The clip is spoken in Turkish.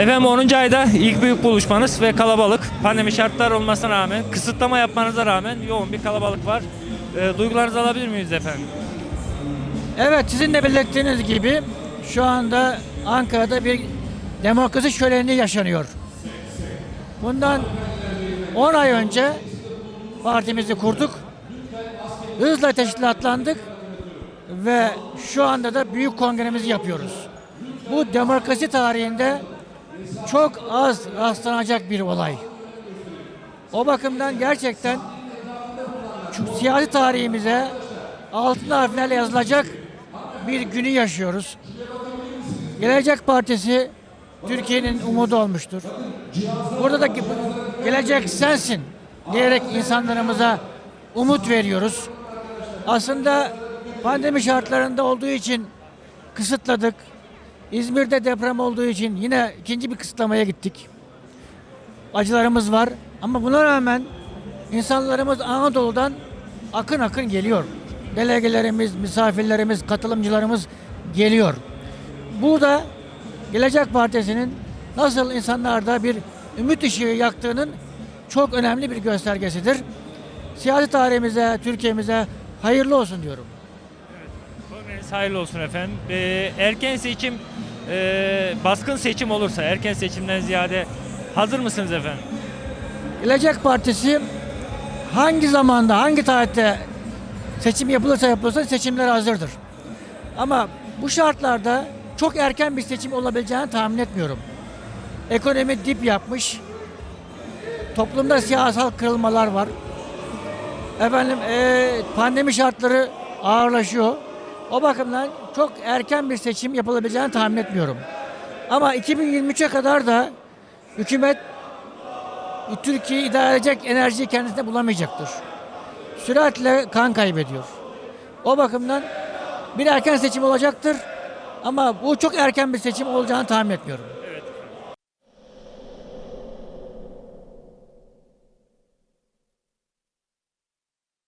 Efendim 10. ayda ilk büyük buluşmanız ve kalabalık. Pandemi şartlar olmasına rağmen, kısıtlama yapmanıza rağmen yoğun bir kalabalık var. E, duygularınızı alabilir miyiz efendim? Evet sizin de belirttiğiniz gibi şu anda Ankara'da bir demokrasi şöleni yaşanıyor. Bundan 10 ay önce partimizi kurduk. Hızla teşkilatlandık ve şu anda da büyük kongremizi yapıyoruz. Bu demokrasi tarihinde çok az rastlanacak bir olay. O bakımdan gerçekten siyasi tarihimize altın harflerle yazılacak bir günü yaşıyoruz. Gelecek Partisi Türkiye'nin umudu olmuştur. Burada da ge- gelecek sensin diyerek insanlarımıza umut veriyoruz. Aslında pandemi şartlarında olduğu için kısıtladık. İzmir'de deprem olduğu için yine ikinci bir kısıtlamaya gittik. Acılarımız var ama buna rağmen insanlarımız Anadolu'dan akın akın geliyor. Delegelerimiz, misafirlerimiz, katılımcılarımız geliyor. Burada Gelecek Partisi'nin nasıl insanlarda bir ümit ışığı yaktığının çok önemli bir göstergesidir. Siyasi tarihimize, Türkiye'mize hayırlı olsun diyorum. Kongreniz hayırlı olsun efendim. E, erken seçim, e, baskın seçim olursa, erken seçimden ziyade hazır mısınız efendim? Gelecek Partisi hangi zamanda, hangi tarihte seçim yapılırsa yapılırsa seçimler hazırdır. Ama bu şartlarda çok erken bir seçim olabileceğini tahmin etmiyorum. Ekonomi dip yapmış. Toplumda siyasal kırılmalar var. Efendim eee, pandemi şartları ağırlaşıyor. O bakımdan çok erken bir seçim yapılabileceğini tahmin etmiyorum. Ama 2023'e kadar da hükümet Türkiye'yi idare edecek enerjiyi kendisinde bulamayacaktır. Süratle kan kaybediyor. O bakımdan bir erken seçim olacaktır. Ama bu çok erken bir seçim olacağını tahmin etmiyorum.